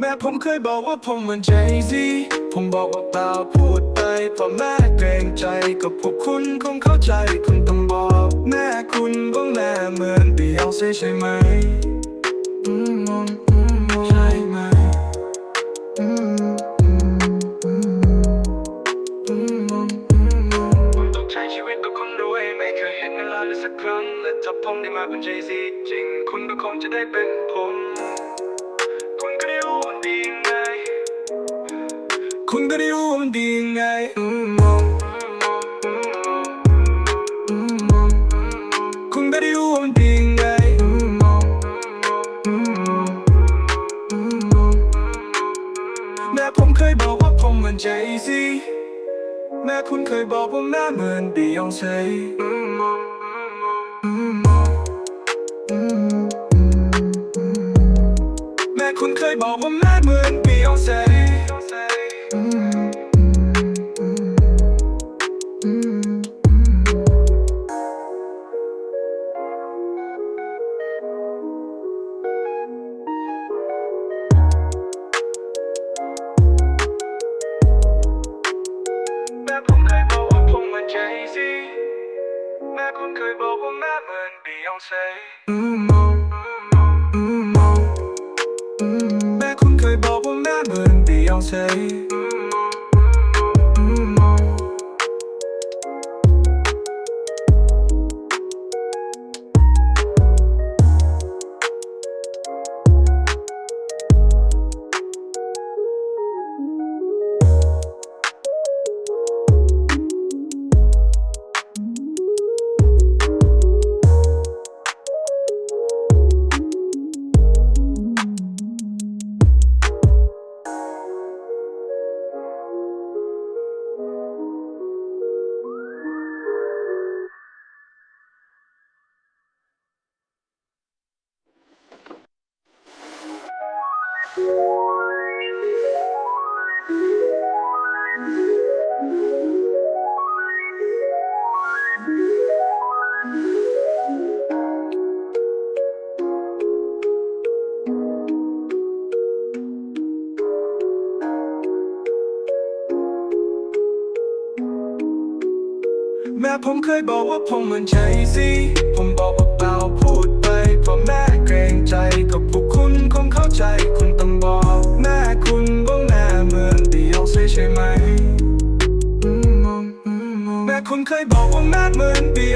แม่ผมเคยบอกว่าผมเหมือนเจซีผมบอกว่าเปล่าพูดไปเพราะแม่เกรงใจกับพวกคุณคงเข้าใจคุณต้องบอก แม่คุณก็แม่เหมือนเบียองเซ่ใช่ไหมอืมใช่ไหมอืมผมต้องใช้ชีวิตกับคนรวยไม่เคยเห็นเวลาเลยสักครั้งและถ้าผมได้มาเป็นเจซีจริง คุณก็คงจะได้เป็นผม มันดีไงคุณก็ได้รู้ว่ามันดีไงมองมองคุณก็ได้รู้ว่ามันดีไงมองมองแม่ผมเคยบอกว่าผมเหมือนเจซีแม่คุณเคยบอกว่าแม่เหมือนบียองเซ่อืมมองอืมมองอืมอืมอืมแม่คุณเคยบอกว่าแม่เหมือนบียองเซ่แม่คุณเคยบอกว่า แม่เหมือนบียองเซ่อืมมองอื แม่ผมเคยบอกว่าผมเหมือนเจซีผมบอก เคยบอกว่าแม่เหมือนบียองเซ่